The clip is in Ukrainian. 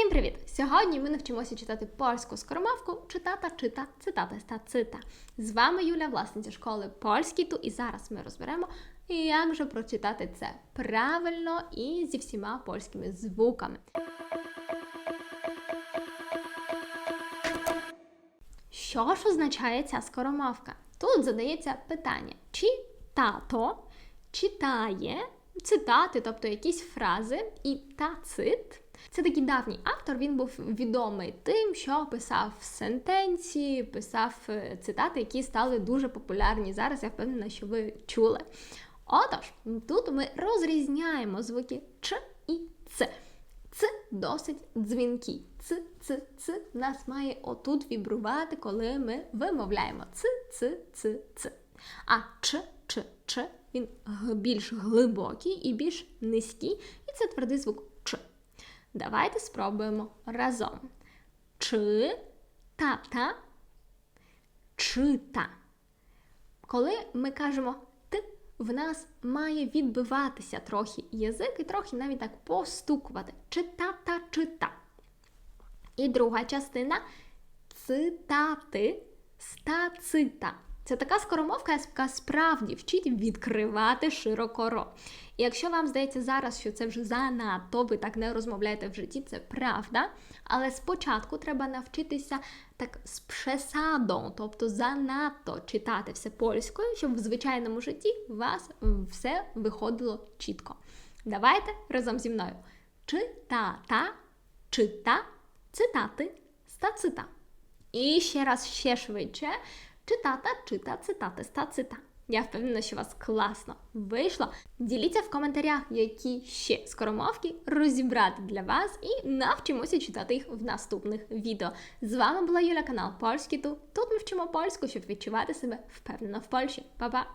Всім привіт! Сьогодні ми навчимося читати польську скоромовку читата, чита, цитата, ста, цита. З вами Юля, власниця школи польський ту, і зараз ми розберемо, як же прочитати це правильно і зі всіма польськими звуками. Що ж означає ця скоромовка? Тут задається питання, чи тато читає цитати, тобто якісь фрази, і тацит. Це такий давній автор, він був відомий тим, що писав сентенції, писав е, цитати, які стали дуже популярні. Зараз я впевнена, що ви чули. Отож, тут ми розрізняємо звуки Ч і Ц. Ц досить дзвінкі. Ц, ц, ц нас має отут вібрувати, коли ми вимовляємо ц, ц, ц, ц. А ч, ч, ч він більш глибокий і більш низький, і це твердий звук ч. Давайте спробуємо разом. Чи тата чита. Коли ми кажемо т, в нас має відбиватися трохи язик і трохи навіть так постукувати. Читата чита. І друга частина цитати стацита. Це така скоромовка, яка справді вчить відкривати широко рот. І якщо вам здається зараз, що це вже занадто, ви так не розмовляєте в житті, це правда. Але спочатку треба навчитися так з пресаdą, тобто занадто читати все польською, щоб в звичайному житті у вас все виходило чітко. Давайте разом зі мною. Читата, чита, цитати, стацита. І ще раз ще швидше. Читата, чита, цитата, ста, цита. Я впевнена, що у вас класно вийшло. Діліться в коментарях, які ще скоромовки розібрати для вас, і навчимося читати їх в наступних відео. З вами була Юля, канал Польський Ту. Тут ми вчимо польську, щоб відчувати себе впевнено в Польщі. Па-па!